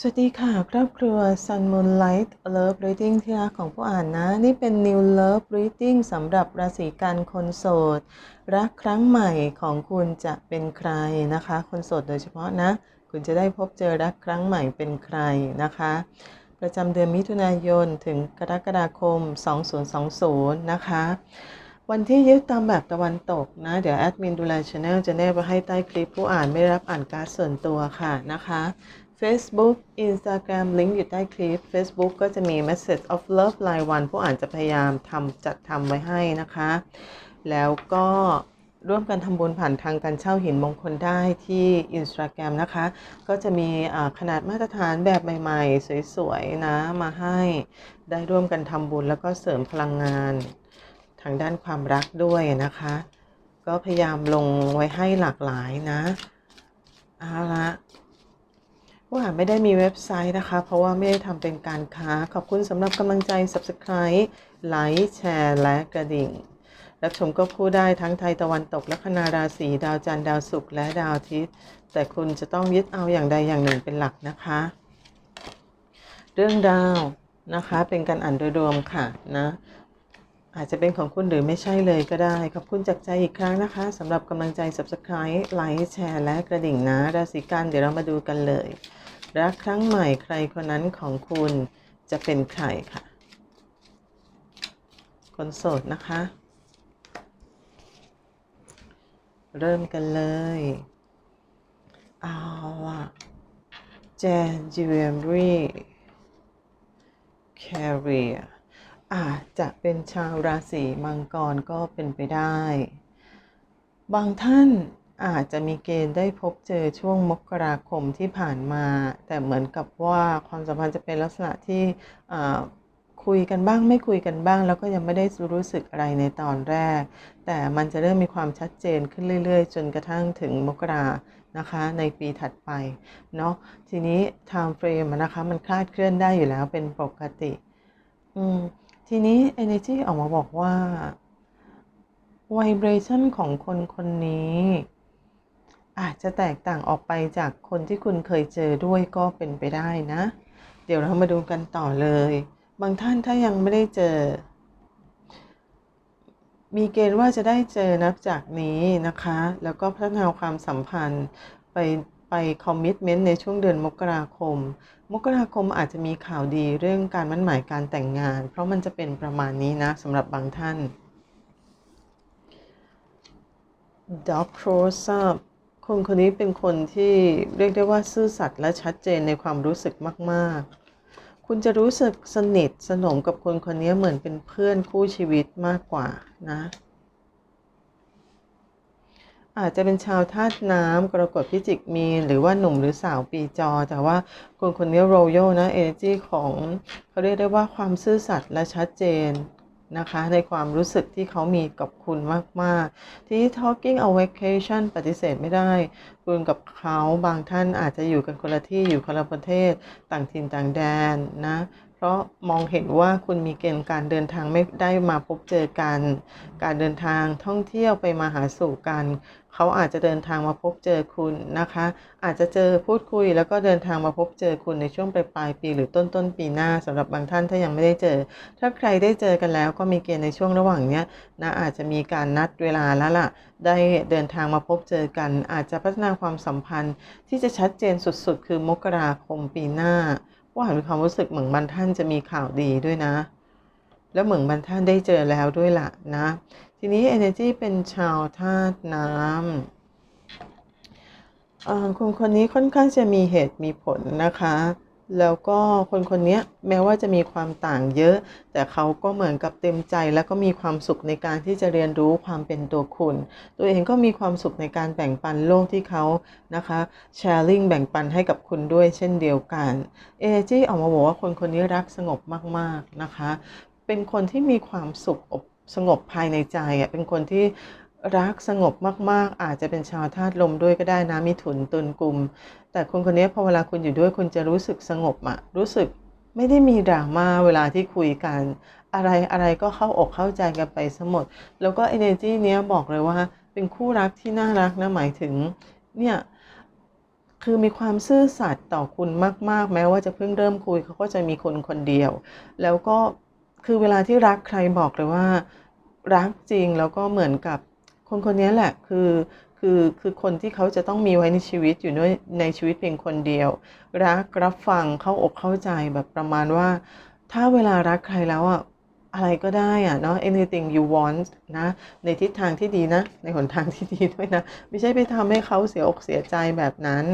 สวัสดีค่ะ ครอบครัว Sun Moonlight Love Reading ที่รักของผู้อ่านนะ นี่เป็น New Love Reading สำหรับราศีกันคนโสด รักครั้งใหม่ของคุณจะเป็นใครนะคะ คนโสดโดยเฉพาะนะ คุณจะได้พบเจอรักครั้งใหม่เป็นใครนะคะ ประจำเดือนมิถุนายนถึงกรกฎาคม 2020 นะคะ วันที่ยึดตามแบบตะวันตกนะ เดี๋ยวแอดมินดูแลช anel จะแนบไว้ให้ใต้คลิปผู้อ่านไม่รับอ่านการ์ดส่วนตัวค่ะนะคะ Facebook Instagram ลิงก์อยู่ใต้คลิป Facebook ก็จะมี Message of Love รายวัน ผู้อ่านจะพยายามทำจัดทำไว้ให้นะคะ แล้วก็ร่วมกันทำบุญผ่านทางการเช่าหินมงคลได้ที่ Instagram นะคะ ก็จะมีขนาดมาตรฐานแบบใหม่ๆ สวยๆ นะ มาให้ได้ร่วมกันทำบุญแล้วก็เสริมพลังงานทางด้านความรักด้วยนะคะ ก็พยายามลงไว้ให้หลากหลายนะเอาละ ผู้อ่านไม่ได้มีเว็บไซต์นะคะ เพราะว่าไม่ได้ทำเป็นการค้า ขอบคุณสำหรับกำลังใจ Subscribe ไลค์แชร์และกระดิ่ง รับชมก็พูดได้ทั้งไทยตะวันตกและคณาราศีดาวจันทร์ดาวศุกร์และดาวอาทิตย์ แต่คุณจะต้องยึดเอาอย่างใดอย่างหนึ่งเป็นหลักนะคะ เรื่องดาวนะคะเป็นการอ่านโดยรวมค่ะนะอาจจะเป็นของคุณหรือไม่ใช่เลยก็ได้ ขอบคุณจากใจอีกครั้งนะคะสำหรับกำลังใจ Subscribe ไลค์แชร์และกระดิ่งนะ ราศีกันเดี๋ยวเรามาดูกันเลย รักครั้งใหม่ใครคนนั้นของคุณจะเป็นใครค่ะ คนโสดนะคะ เริ่มกันเลยเอาอะแจนจิเวมรีแคริเออาจจะเป็นชาวราศีมังกรก็เป็นไปได้ บางท่าน อาจจะมีเกณฑ์ได้พบเจอช่วงมกราคมที่ผ่านมา แต่เหมือนกับว่าความสัมพันธ์จะเป็นลักษณะที่คุยกันบ้างไม่คุยกันบ้าง แล้วก็ยังไม่ได้รู้สึกอะไรในตอนแรก แต่มันจะเริ่มมีความชัดเจนขึ้นเรื่อย ๆ จนกระทั่งถึงมกรานะคะในปีถัดไปเนาะทีนี้ time frame นะคะมันคลาดเคลื่อนได้อยู่แล้วเป็นปกติอืมทีนี้ energy ออกมาบอกว่า vibration ของคนคนนี้ อาจจะแตกต่างออกไปจากคนที่คุณเคยเจอด้วยก็เป็นไปได้นะ เดี๋ยวเรามาดูกันต่อเลย บางท่านถ้ายังไม่ได้เจอ มีเกณฑ์ว่าจะได้เจอนับจากนี้นะคะ แล้วก็พัฒนาความสัมพันธ์ไปไปคอมมิชเมนต์ในช่วงเดือนมกราคม มกราคมอาจจะมีข่าวดีเรื่องการมั่นหมายการแต่งงาน เพราะมันจะเป็นประมาณนี้นะสำหรับบางท่านดอกโ o ซ e คนคนนี้เป็นคนที่เรียกได้ว่าซื่อสัตย์และชัดเจนในความรู้สึกมาก ๆ คุณจะรู้สึกสนิทสนมกับคนคนนี้เหมือนเป็นเพื่อนคู่ชีวิตมากกว่านะ อาจจะเป็นชาวธาตุน้ำกรกฎพิจิกมีนหรือว่าหนุ่มหรือสาวปีจอ แต่ว่าคนคนนี้โรโยนะเอเนจีของเขาเรียกได้ว่าความซื่อสัตย์และชัดเจน นะคะ ในความรู้สึกที่เขามีกับคุณมาก ๆ ที่ talking a vacation ปฏิเสธไม่ได้ คุณกับเขาบางท่านอาจจะอยู่กันคนละที่อยู่คนละประเทศต่างถิ่นต่างแดนนะ เพราะมองเห็นว่าคุณมีเกณฑ์การเดินทางไม่ได้มาพบเจอกัน การเดินทางท่องเที่ยวไปมาหาสู่กัน เขาอาจจะเดินทางมาพบเจอคุณนะคะ อาจจะเจอพูดคุย แล้วก็เดินทางมาพบเจอคุณในช่วงปลายปลายปีหรือต้นต้นปีหน้าสำหรับบางท่านถ้ายังไม่ได้เจอ ถ้าใครได้เจอกันแล้วก็มีเกณฑ์ในช่วงระหว่างเนี้ยนะอาจจะมีการนัดเวลาแล้วล่ะ ได้เดินทางมาพบเจอกัน อาจจะพัฒนาความสัมพันธ์ที่จะชัดเจนสุด ๆ คือมกราคมปีหน้า ว่ามีความรู้สึกเหมือนบันท่านจะมีข่าวดีด้วยนะ แล้วเหมือนบันท่านได้เจอแล้วด้วยล่ะนะ ทีนี้ energy เป็นชาวธาตุน้ำคุณคนนี้ค่อนข้างจะมีเหตุมีผลนะคะ แล้วก็คนคนนี้แม้ว่าจะมีความต่างเยอะ แต่เขาก็เหมือนกับเต็มใจ แล้วก็มีความสุขในการที่จะเรียนรู้ความเป็นตัวคุณ ตัวเองก็มีความสุขในการแบ่งปันโลกที่เขานะคะแชร์ลิงแบ่งปันให้กับคุณด้วยเช่นเดียวกันเอเจออกมาบอกว่าคนคนนี้รักสงบมากๆนะคะ เป็นคนที่มีความสุขอบสงบภายในใจอะเป็นคนที่ รักสงบมากๆ อาจจะเป็นชาวธาตุลมด้วยก็ได้นะมิถุนตุลกุม แต่คนคนนี้พอเวลาคุณอยู่ด้วยคุณจะรู้สึกสงบอะรู้สึกไม่ได้มีดราม่าเวลาที่คุยกัน อะไรอะไรก็เข้าอกเข้าใจกันไปสมด แล้วก็ energy เนี้ยบอกเลยว่า เป็นคู่รักที่น่ารักนะหมายถึงเนี่ยคือมีความซื่อสัตย์ต่อคุณมาก ๆ แม้ว่าจะเพิ่งเริ่มคุยเขาก็จะมีคนคนเดียว แล้วก็คือเวลาที่รักใครบอกเลยว่า รักจริงแล้วก็เหมือนกับ คนคนนี้แหละคือคือคือคนที่เขาจะต้องมีไว้ในชีวิตอยู่ด้วยในชีวิตเพียงคนเดียว รักรับฟังเข้าอกเข้าใจแบบประมาณว่า ถ้าเวลารักใครแล้วอะอะไรก็ได้อะเนาะ anything you want นะ ในทิศทางที่ดีนะ ในหนทางที่ดีด้วยนะ ไม่ใช่ไปทำให้เขาเสียอกเสียใจแบบนั้น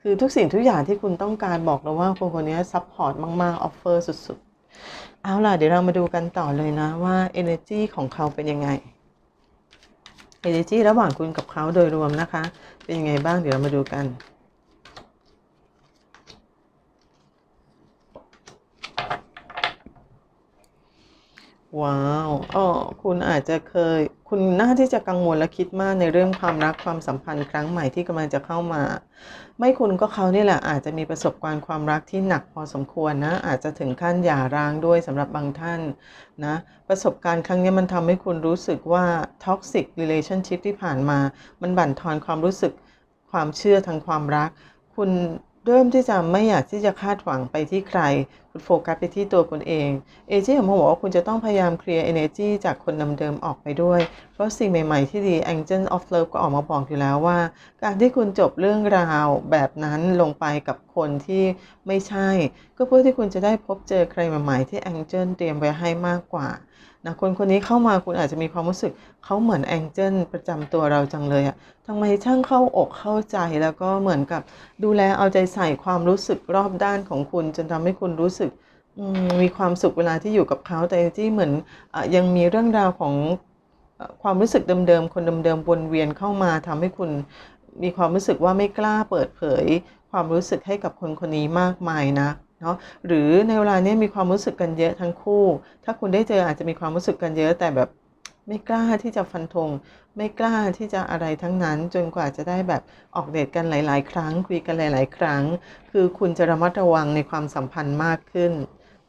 คือทุกสิ่งทุกอย่างที่คุณต้องการบอกเลยว่าคนคนนี้ซัพพอร์ตมาก ๆ ออฟเฟอร์สุด ๆ เอาล่ะ เดี๋ยวเรามาดูกันต่อเลยนะว่า energy ของเขาเป็นยังไง energy ระหว่างคุณกับเขาโดยรวมนะคะ เป็นยังไงบ้างเดี๋ยวเรามาดูกัน ว้าวอ๋อคุณอาจจะเคย คุณน่าที่จะกังวลและคิดมากในเรื่องความรักความสัมพันธ์ครั้งใหม่ที่กำลังจะเข้ามา ไม่คุณก็เขานี่แหละ อาจจะมีประสบการณ์ความรักที่หนักพอสมควรนะ อาจจะถึงขั้นหย่าร้างด้วยสำหรับบางท่านนะ ประสบการณ์ครั้งนี้มันทำให้คุณรู้สึกว่า toxic relationship ที่ผ่านมา มันบั่นทอนความรู้สึกความเชื่อทางความรัก คุณ เริ่มที่จะไม่อยากที่จะคาดหวังไปที่ใคร คุณโฟกัสไปที่ตัวคุณเองเอเจนต์มบอกว่าคุณจะต้องพยายามเคลียร์ energy จากคนเดิมๆออกไปด้วย เพราะสิ่งใหม่ๆที่ดี Angel of Love ก็ออกมาบอกอยู่แล้วว่า การที่คุณจบเรื่องราวแบบนั้นลงไปกับคนที่ไม่ใช่ ก็เพื่อที่คุณจะได้พบเจอใครใหม่ๆที่ Angel เตรียมไว้ให้มากกว่า นะคนคนนี้เข้ามาคุณอาจจะมีความรู้สึกเขาเหมือนแองเจิลประจำตัวเราจังเลยอะทำไมช่างเข้าอกเข้าใจแล้วก็เหมือนกับดูแลเอาใจใส่ความรู้สึกรอบด้านของคุณ จนทำให้คุณรู้สึกมีความสุขเวลาที่อยู่กับเขาแต่ที่เหมือนอยังมีเรื่องราวของความรู้สึกเดิมๆคนเดิมๆวนเวียนเข้ามาทำให้คุณมีความรู้สึกว่าไม่กล้าเปิดเผย ความรู้สึกให้กับคนคนนี้มากมายนะ เนาะหรือในเวลานี้มีความรู้สึกกันเยอะทั้งคู่ ถ้าคุณได้เจออาจจะมีความรู้สึกกันเยอะแต่แบบไม่กล้าที่จะฟันธงไม่กล้าที่จะอะไรทั้งนั้น จนกว่าจะได้แบบออกเดทกันหลาย ๆ ครั้ง คุยกันหลาย ๆ ครั้ง คือคุณจะระมัดระวังในความสัมพันธ์มากขึ้น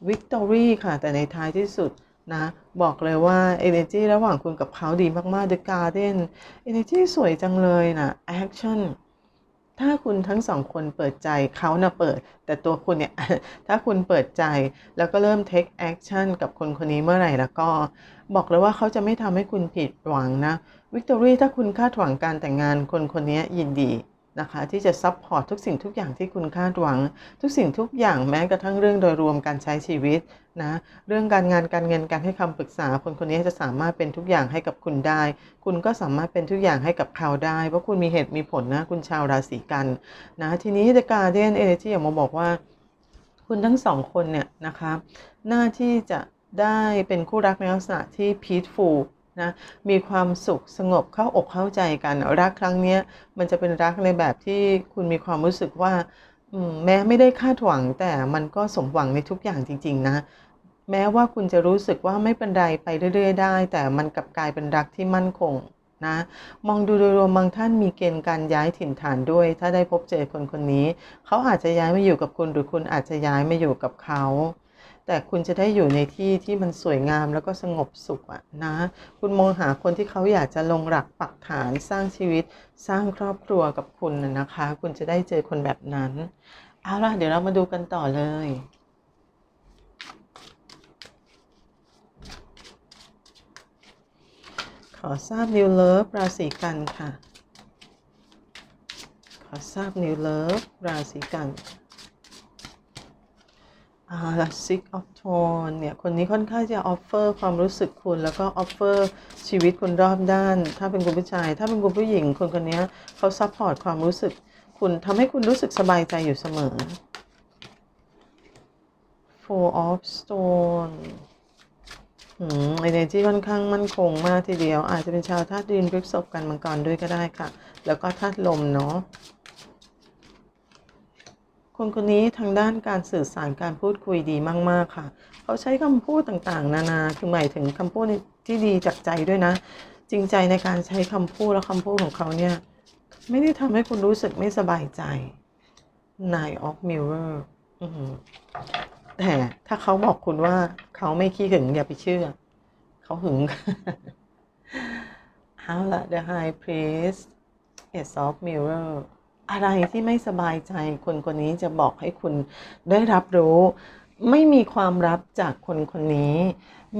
วิกตอรี่ค่ะ แต่ในท้ายที่สุดนะบอกเลยว่า energy ระหว่างคุณกับเขาดีมาก ๆ The Garden energy สวยจังเลยนะ action ถ้าคุณทั้งสองคนเปิดใจเขานะ่ะเปิด แต่ตัวคุณเนี่ย ถ้าคุณเปิดใจแล้วก็เริ่ม take action กับคนคนนี้เมื่อไหร่แล้วก็ บอกเลยว่าเขาจะไม่ทำให้คุณผิดหวังนะวิกตอรี่ถ้าคุณคาดหวังการแต่งงานคนคนนี้ยินดี นะคะที่จะซับพอร์ตทุกสิ่งทุกอย่างที่คุณคาดหวัง ทุกสิ่งทุกอย่างแม้กระทั่งเรื่องโดยรวมการใช้ชีวิตนะเรื่องการงานการเงินการให้คำปรึกษา คนคนนี้จะสามารถเป็นทุกอย่างให้กับคุณได้ คุณก็สามารถเป็นทุกอย่างให้กับเขาได้ เพราะคุณมีเหตุมีผลนะคุณชาวราศีกันนะทีนี้ The Guardian Energy อยากมาบอกว่า คุณทั้งสองคนเนี่ยนะคะหน้าที่จะได้เป็นคู่รักในลักษณะที่ peaceful นะมีความสุขสงบเข้าอกเข้าใจกัน รักครั้งนี้มันจะเป็นรักในแบบที่คุณมีความรู้สึกว่าแม้ไม่ได้คาดหวังแต่มันก็สมหวังในทุกอย่างจริง ๆ นะ แม้ว่าคุณจะรู้สึกว่าไม่เป็นไรไปเรื่อย ๆ ได้ แต่มันกลับกลายเป็นรักที่มั่นคงนะมองดูโดยรวมบางท่านมีเกณฑ์การย้ายถิ่นฐานด้วย ถ้าได้พบเจอคนคนนี้ เขาอาจจะย้ายมาอยู่กับคุณหรือคุณอาจจะย้ายมาอยู่กับเขา แต่คุณจะได้อยู่ในที่ที่มันสวยงามแล้วก็สงบสุขอะนะ คุณมองหาคนที่เขาอยากจะลงหลักปักฐานสร้างชีวิต สร้างครอบครัวกับคุณนะคะ คุณจะได้เจอคนแบบนั้นเอาล่ะเดี๋ยวเรามาดูกันต่อเลยขอทราบนิวเลิฟราศีกันค่ะ ขอทราบนิวเลิฟราศีกัน อ่า six of t o n เนี่ยคนนี้ค่อนข้างจะออฟเฟอร์ความรู้สึกคุณ แล้วก็ออฟเฟอร์ชีวิตคุณรอบด้าน ถ้าเป็นคุณผู้ชาย ถ้าเป็นคุณผู้หญิงคนคนนี้เขาซัพพอร์ตความรู้สึกคุณทำให้คุณรู้สึกสบายใจอยู่เสมอ four of stone อืมไอเนจีค่อนข้างมั่นคงมากทีเดียว อาจจะเป็นชาวธาตุดินพฤกษบกันมังกรด้วยก็ได้ค่ะ แล้วก็ธาตุลมเนาะ คนคนนี้ทางด้านการสื่อสารการพูดคุยดีมากๆค่ะ เขาใช้คำพูดต่างๆ นานาคือหมายถึงคำพูดที่ดีจากใจด้วยนะ จริงใจในการใช้คำพูดและคำพูดของเขาเนี่ย ไม่ได้ทำให้คุณรู้สึกไม่สบายใจ Nine of Mirror แต่ถ้าเขาบอกคุณว่าเขาไม่ขี้หึงอย่าไปเชื่อ เขาหึงเอาละ The High Priest Ace of Mirror อะไรที่ไม่สบายใจคนคนนี้จะบอกให้คุณได้รับรู้ ไม่มีความรับจากคนคนนี้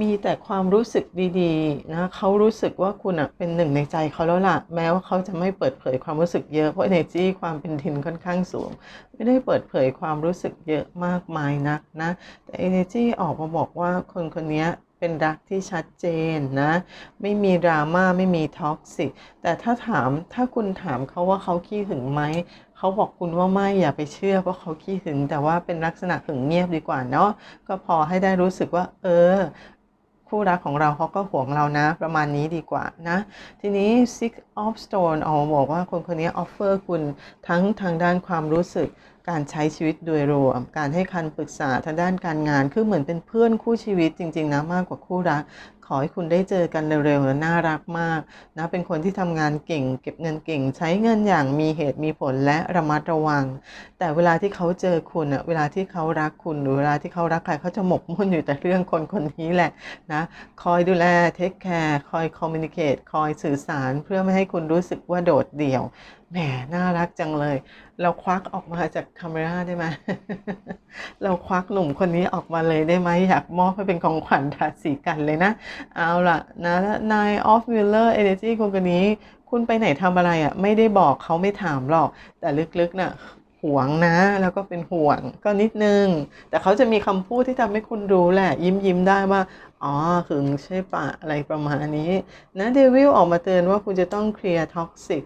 มีแต่ความรู้สึกดีๆนะเขารู้สึกว่าคุณอะเป็นหนึ่งในใจเขาแล้วล่ะ แม้ว่าเขาจะไม่เปิดเผยความรู้สึกเยอะเพราะ energy ความเป็นทินค่อนข้างสูง ไม่ได้เปิดเผยความรู้สึกเยอะมากมายนักนะแต่ energy ออกมาบอกว่าคนคนนี้ เป็นรักที่ชัดเจนนะ ไม่มีดราม่าไม่มีท็อกซิกแต่ถ้าถามถ้าคุณถามเขาว่าเขาขี้หึงไหมเขาบอกคุณว่าไม่อย่าไปเชื่อเพราะเขาขี้หึง แต่ว่าเป็นลักษณะหึงเงียบดีกว่าเนาะก็พอให้ได้รู้สึกว่า เออ คู่รักของเราเขาก็ห่วงเรานะ ประมาณนี้ดีกว่านะ ทีนี้ Six of Stone เอาบอกว่าคนคนนี้ออฟเฟอร์คุณทั้งทางด้านความรู้สึกการใช้ชีวิตโดยรวม การให้คำปรึกษาทางด้านการงาน คือเหมือนเป็นเพื่อนคู่ชีวิตจริง ๆ นะ มากกว่าคู่รัก ขอให้คุณได้เจอกันเร็วๆและน่ารักมากนะเป็นคนที่ทำงานเก่ง เก็บเงินเก่ง ใช้เงินอย่างมีเหตุมีผลและระมัดระวัง แต่เวลาที่เขาเจอคุณอะเวลาที่เขารักคุณหรือเวลาที่เขารักใครเขาจะหมกมุ่นอยู่แต่เรื่องคนคนนี้แหละนะคอยดูแลเทคแคร์คอยคอมมิ n นิเค e คอยสื่อสารเพื่อไม่ให้คุณรู้สึกว่าโดดเดี่ยวแหมน่ารักจังเลย เราควักออกมาจากคาเมราได้ไหมเราควักหนุ่มคนนี้ออกมาเลยได้ไหมอยากมอบให้เป็นของขวัญทาสีกันเลยนะเอาล่ะนะนายออฟวิลเลอร์เอเนจีคนคนนี้ คุณไปไหนทำอะไรอะ่ะ ไม่ได้บอกเขาไม่ถามหรอก แต่ลึกๆน่ะห่วงนะ แล้วก็เป็นห่วงก็นิดนึง แต่เขาจะมีคำพูดที่ทำให้คุณรู้แหละ ยิ้มยิ้มได้ว่า อ๋อหึงใช่ปะอะไรประมาณนี้นะเดวิลออกมาเตือนว่าคุณจะต้องเคลียร์ท็อกซิก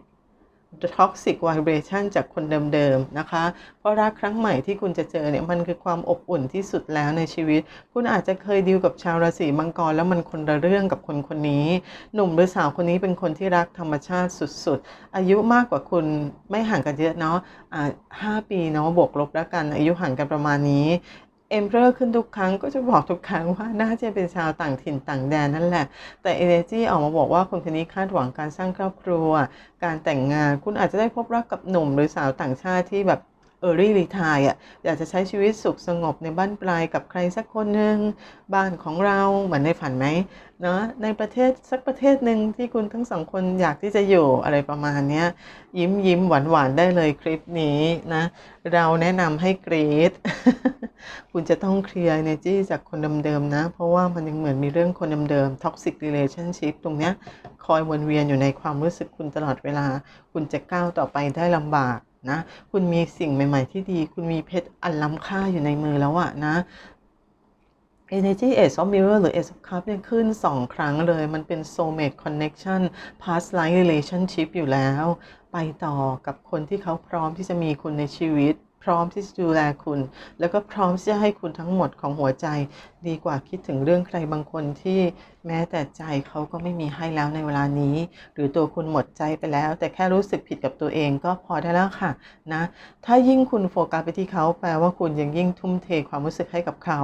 toxic vibration จากคนเดิมๆนะคะ เพราะรักครั้งใหม่ที่คุณจะเจอเนี่ยมันคือความอบอุ่นที่สุดแล้วในชีวิต คุณอาจจะเคยดีลกับชาวราศีมังกรแล้วมันคนละเรื่องกับคนคนนี้ หนุ่มหรือสาวคนนี้เป็นคนที่รักธรรมชาติสุดๆ อายุมากกว่าคุณไม่ห่างกันเยอะเนาะห้าปีเนาะบวกลบแล้วกันอายุห่างกันประมาณนี้ เอ็มเพอร์ขึ้นทุกครั้งก็จะบอกทุกครั้งว่าน่าจะเป็นชาวต่างถิ่นต่างแดนนั่นแหละ แต่เอเนจีออกมาบอกว่าคนคนนี้คาดหวังการสร้างครอบครัว การแต่งงานคุณอาจจะได้พบรักกับหนุ่มหรือสาวต่างชาติที่แบบ เออรี่รีทายอะอยากจะใช้ชีวิตสุขสงบในบ้านปลายกับใครสักคนหนึ่งบ้านของเราเหมือนในฝันไหมเนาะในประเทศสักประเทศหนึ่งที่คุณทั้งสองคนอยากที่จะอยู่อะไรประมาณนี้ยิ้มยิ้มหวานหวานได้เลยคลิปนี้นะ เราแนะนำให้กรีดคุณจะต้องเคลียร์ energy จากคนเดิมๆนะ เพราะว่ามันยังเหมือนมีเรื่องคนเดิมๆ toxic relationship ตรงเนี้ยคอยวนเวียนอยู่ในความรู้สึกคุณตลอดเวลา คุณจะก้าวต่อไปได้ลำบาก นะ คุณมีสิ่งใหม่ ๆ ที่ดี คุณมีเพชรอันล้ำค่าอยู่ในมือแล้วอะนะ Energy Age of Mirror หรือ Age of Cup เนี่ยขึ้น 2 ครั้งเลย มันเป็น soulmate connection past life relationship อยู่แล้ว ไปต่อกับคนที่เขาพร้อมที่จะมีคุณในชีวิต ร้อมที่จะดูแลคุณ แล้วก็พร้อมที่จะให้คุณทั้งหมดของหัวใจ ดีกว่าคิดถึงเรื่องใครบางคนที่แม้แต่ใจเขาก็ไม่มีให้แล้วในเวลานี้ หรือตัวคุณหมดใจไปแล้ว แต่แค่รู้สึกผิดกับตัวเองก็พอได้แล้วค่ะนะถ้ายิ่งคุณโฟกัสไปที่เขาแปลว่าคุณยังยิ่งทุ่มเทความรู้สึกให้กับเขา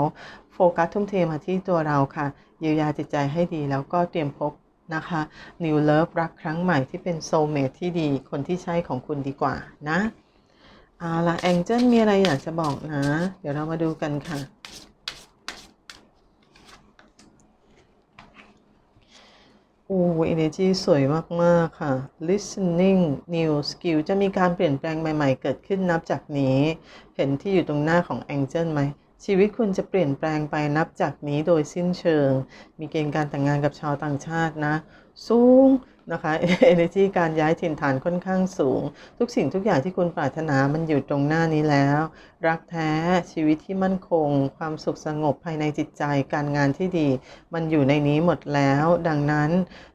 โฟกัสทุ่มเทมาที่ตัวเราค่ะเยียวยาจิตใจให้ดี แล้วก็เตรียมพบนะคะ New Love รักครั้งใหม่ที่เป็น Soulmate ที่ดี คนที่ใช่ของคุณดีกว่านะ เอาละแองเจิลมีอะไรอยากจะบอกนะ เดี๋ยวเรามาดูกันค่ะ โอ้ energy สวยมาก ๆ ค่ะ listening new skill จะมีการเปลี่ยนแปลงใหม่ ๆ เกิดขึ้นนับจากนี้ เห็นที่อยู่ตรงหน้าของ Angel ไหมชีวิตคุณจะเปลี่ยนแปลงไปนับจากนี้โดยสิ้นเชิง มีเกณฑ์การแต่งงานกับชาวต่างชาตินะ สูง นะคะ energy การย้ายถิ่นฐานค่อนข้างสูง ทุกสิ่งทุกอย่างที่คุณปรารถนามันอยู่ตรงหน้านี้แล้ว รักแท้ชีวิตที่มั่นคง ความสุขสงบภายในจิตใจ การงานที่ดี มันอยู่ในนี้หมดแล้ว ดังนั้น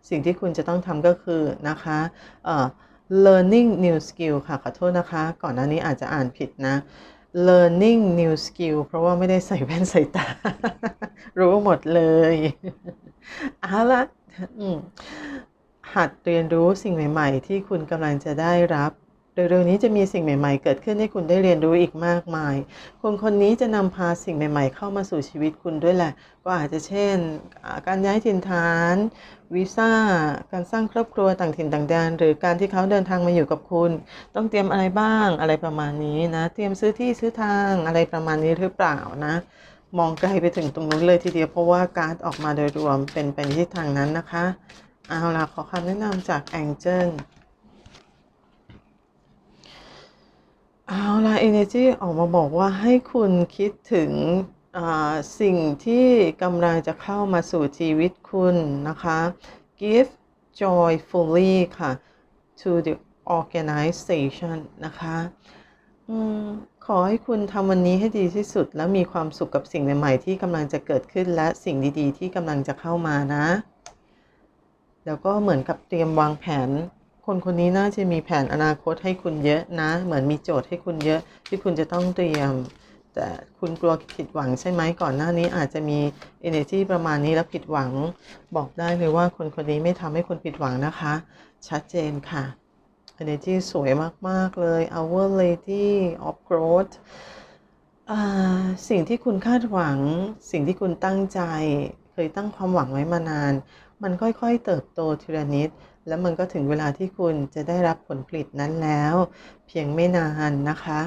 สิ่งที่คุณจะต้องทำก็คือนะคะเอ่อ learning new skill ค่ะ ขอโทษนะคะ ก่อนหน้านี้อาจจะอ่านผิดนะ learning new skill เพราะว่าไม่ได้ใส่แว่นใส่ตา รู้หมดเลยเอาละ หัดเรียนรู้สิ่งใหม่ ๆ ที่คุณกำลังจะได้รับเร็วๆนี้จะมีสิ่งใหม่ ๆ เกิดขึ้นให้คุณได้เรียนรู้อีกมากมาย คนคนนี้จะนำพาสิ่งใหม่ ๆ เข้ามาสู่ชีวิตคุณด้วยแหละ ก็อาจจะเช่น การย้ายถิ่นฐานวีซ่า การสร้างครอบครัวต่างถิ่นต่างแดน หรือการที่เขาเดินทางมาอยู่กับคุณ ต้องเตรียมอะไรบ้างอะไรประมาณนี้นะ เตรียมซื้อที่ซื้อทางอะไรประมาณนี้หรือเปล่านะ มองไกลไปถึงตรงนู้นเลยทีเดียวเพราะว่าการ์ดออกมาโดยรวมเป็นไปในทิศทางนั้นนะคะ เอาล่ะ ขอคำแนะนำจาก Angel เอาล่ะ Energy ออกมาบอกว่าให้คุณคิดถึงสิ่งที่กำลังจะเข้ามาสู่ชีวิตคุณนะคะ give joyfully ค่ะ to the organization นะคะอขอให้คุณทำวันนี้ให้ดีที่สุด และมีความสุขกับสิ่งใหม่ ๆ ที่กำลังจะเกิดขึ้นและสิ่งดี ๆ ที่กำลังจะเข้ามานะ แล้วก็เหมือนกับเตรียมวางแผน คนคนนี้น่าจะมีแผนอนาคตให้คุณเยอะนะ เหมือนมีโจทย์ให้คุณเยอะที่คุณจะต้องเตรียม แต่คุณกลัวผิดหวังใช่ไหมก่อนหน้านี้อาจจะมี energy ประมาณนี้แล้วผิดหวัง บอกได้เลยว่าคนคนนี้ไม่ทำให้คุณผิดหวังนะคะ ชัดเจนค่ะ energy สวยมาก ๆ เลย Our Lady of Growth สิ่งที่คุณคาดหวัง สิ่งที่คุณตั้งใจ เคยตั้งความหวังไว้มานาน มันค่อยๆเติบโตทีละนิด แล้วมันก็ถึงเวลาที่คุณจะได้รับผลผลิตนั้นแล้ว เพียงไม่นานนะคะ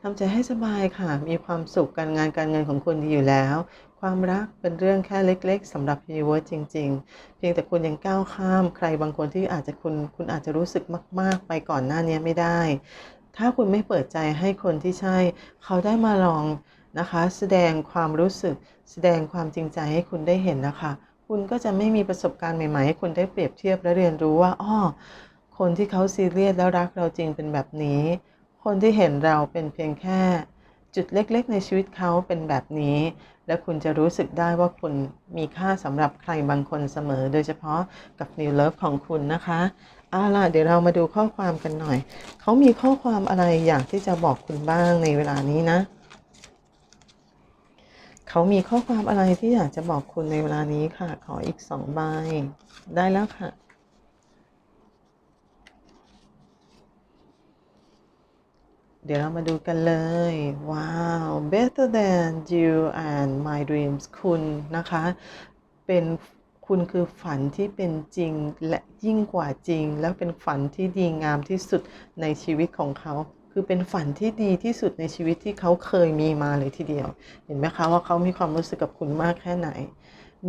ทำใจให้สบายค่ะ มีความสุขการงานการเงินของคุณดีอยู่แล้ว ความรักเป็นเรื่องแค่เล็ก ๆสำหรับ Universe จริง ๆ เพียงแต่คุณยังก้าวข้าม ใครบางคนที่อาจจะคุณคุณอาจจะรู้สึกมาก ๆ ไปก่อนหน้านี้ไม่ได้ ถ้าคุณไม่เปิดใจให้คนที่ใช่ เขาได้มาลองนะคะ แสดงความรู้สึก แสดงความจริงใจให้คุณได้เห็นนะคะ คุณก็จะไม่มีประสบการณ์ใหม่ๆให้คุณได้เปรียบเทียบและเรียนรู้ว่าอ้อคนที่เขาซีเรียสแล้วรักเราจริงเป็นแบบนี้ คนที่เห็นเราเป็นเพียงแค่ จุดเล็กๆ ในชีวิตเขาเป็นแบบนี้ และคุณจะรู้สึกได้ว่าคุณมีค่าสำหรับใครบางคนเสมอ โดยเฉพาะกับ New Love ของคุณนะคะเอาล่ะเดี๋ยวเรามาดูข้อความกันหน่อย เขามีข้อความอะไรอยากที่จะบอกคุณบ้างในเวลานี้นะ เขามีข้อความอะไรที่อยากจะบอกคุณในเวลานี้ค่ะ ขออีกสองใบ ได้แล้วค่ะ เดี๋ยวเรามาดูกันเลย ว้าว better than you and my dreams คุณนะคะ เป็นคุณคือฝันที่เป็นจริงและยิ่งกว่าจริง แล้วเป็นฝันที่ดีงามที่สุดในชีวิตของเขา คือเป็นฝันที่ดีที่สุดในชีวิตที่เขาเคยมีมาเลยทีเดียว เห็นไหมคะว่าเขามีความรู้สึกกับคุณมากแค่ไหน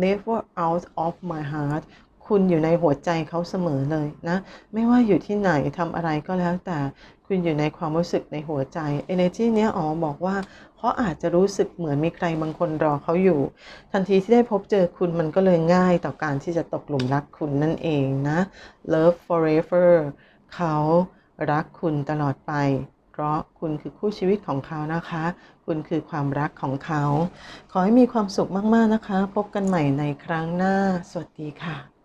never out of my heart คุณอยู่ในหัวใจเขาเสมอเลยนะ ไม่ว่าอยู่ที่ไหนทำอะไรก็แล้วแต่ คุณอยู่ในความรู้สึกในหัวใจ energy เนี้ยอ๋อบอกว่าเขาอาจจะรู้สึกเหมือนมีใครบางคนรอเขาอยู่ ทันทีที่ได้พบเจอคุณมันก็เลยง่ายต่อการที่จะตกหลุมรักคุณนั่นเองนะ love forever เขา รักคุณตลอดไป เพราะคุณคือคู่ชีวิตของเขานะคะ คุณคือความรักของเขา ขอให้มีความสุขมากๆนะคะ พบกันใหม่ในครั้งหน้า สวัสดีค่ะ